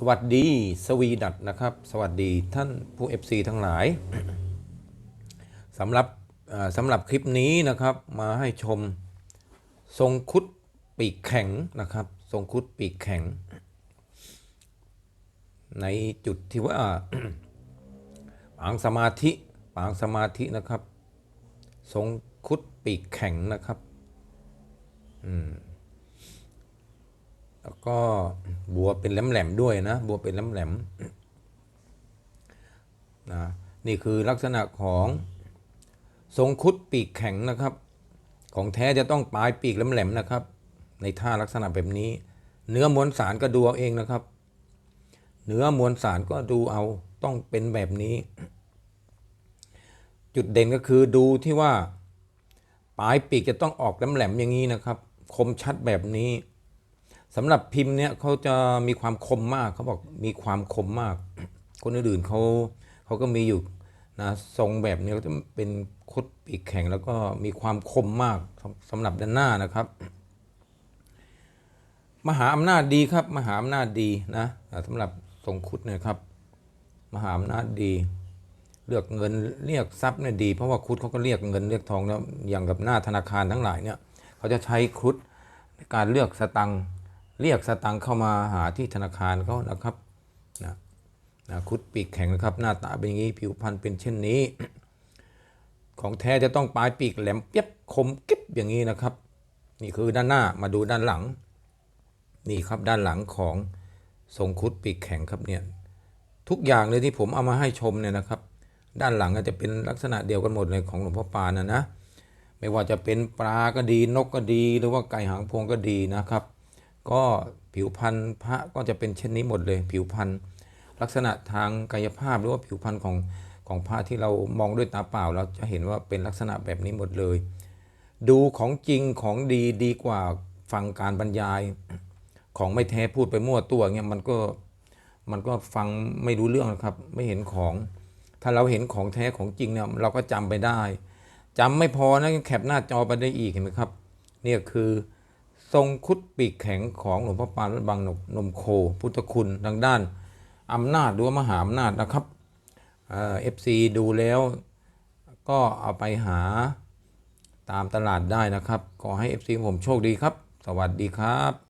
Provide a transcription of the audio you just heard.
สวัสดีสวีดัตนะครับ สวัสดีท่านผู้ FC ทั้งหลายสำหรับสำหรับคลิปนี้นะครับมาให้ชมทรงคุดปีกแข็งนะครับ ทรงคุดปีกแข็ง ในจุดที่ว่าปางสมาธิปางสมาธินะครับ ทรงคุดปีกแข็งนะครับอืมแล้วก็ บัวเป็นแหลมๆด้วยนะ บัวเป็นแหลมๆนะนี่คือลักษณะของทรงคุดปีกแข็งนะครับ ของแท้จะต้องปลายปีกแหลมๆนะครับ ในท่าลักษณะแบบนี้ เนื้อมวลสารก็ดูเอาเองนะครับ เนื้อมวลสารก็ดูเอาต้องเป็นแบบนี้ จุดเด่นก็คือดูที่ว่า ปลายปีกจะต้องออกแหลมๆอย่างนี้นะครับ คมชัดแบบนี้ สำหรับพิมพ์เนี่ยเขาจะมีความคมมากเขาบอกมีความคมมาก คนอื่นๆเขาเขาก็มีอยู่นะทรงแบบนี้ก็จะเป็นคดปีกแข็งแล้วก็มีความคมมากสำหรับด้านหน้านะครับ มหาอำนาจดีครับ มหาอำนาจดีนะสำหรับทรงคุดนยครับ มหาอำนาจดี เลือกเงินเรียกทรัพย์เนี่ยดี เพราะว่าคุดเขาก็เรียกเงินเรียกทองแล้วอย่างกับหน้าธนาคารทั้งหลายเนี่ยเขาจะใช้คุดในการเลือกสตังค์ เรียกสตังค์เข้ามาหาที่ธนาคารเขานะครับนะนะคุดปีกแข็งนะครับ หน้าตาเป็นอย่างนี้ผิวพรรณเป็นเช่นนี้ ของแท้จะต้องปลายปีกแหลมเปียบคมกิ๊บอย่างนี้นะครับ นี่คือด้านหน้ามาดูด้านหลัง นี่ครับด้านหลังของทรงคุดปีกแข็งครับเนี่ยทุกอย่างเลยที่ผมเอามาให้ชมเนี่ยนะครับ ด้านหลังก็จะเป็นลักษณะเดียวกันหมดเลยของหลวงพ่อปานนะนะไม่ว่าจะเป็นปลาก็ดีนกก็ดี หรือว่าไก่หางพวงก็ดีนะครับ ก็ผิวพรรณพระก็จะเป็นเช่นนี้หมดเลย ผิวพรรณลักษณะทางกายภาพหรือว่าผิวพรรณของของพระที่เรามองด้วยตาเปล่า เราจะเห็นว่าเป็นลักษณะแบบนี้หมดเลย ดูของจริงของดีดีกว่าฟังการบรรยายของไม่แท้พูดไปมั่วตัวเงี้ยมันก็มันก็ฟังไม่รู้เรื่องนะครับ ไม่เห็นของ ถ้าเราเห็นของแท้ของจริงเนี่ยเราก็จำไปได้จำไม่พอนะแคปหน้าจอไปได้อีกเห็นไหมครับเนี่ยคือ ทรงคุดปีกแข็งของหลวงพ่อปานวัดบางนกนมโค พุทธคุณทางด้านอำนาจหรือว่ามหาอำนาจนะครับเอฟซีดูแล้วก็เอาไปหาตามตลาดได้นะครับ ขอให้ FC ผมโชคดีครับ สวัสดีครับ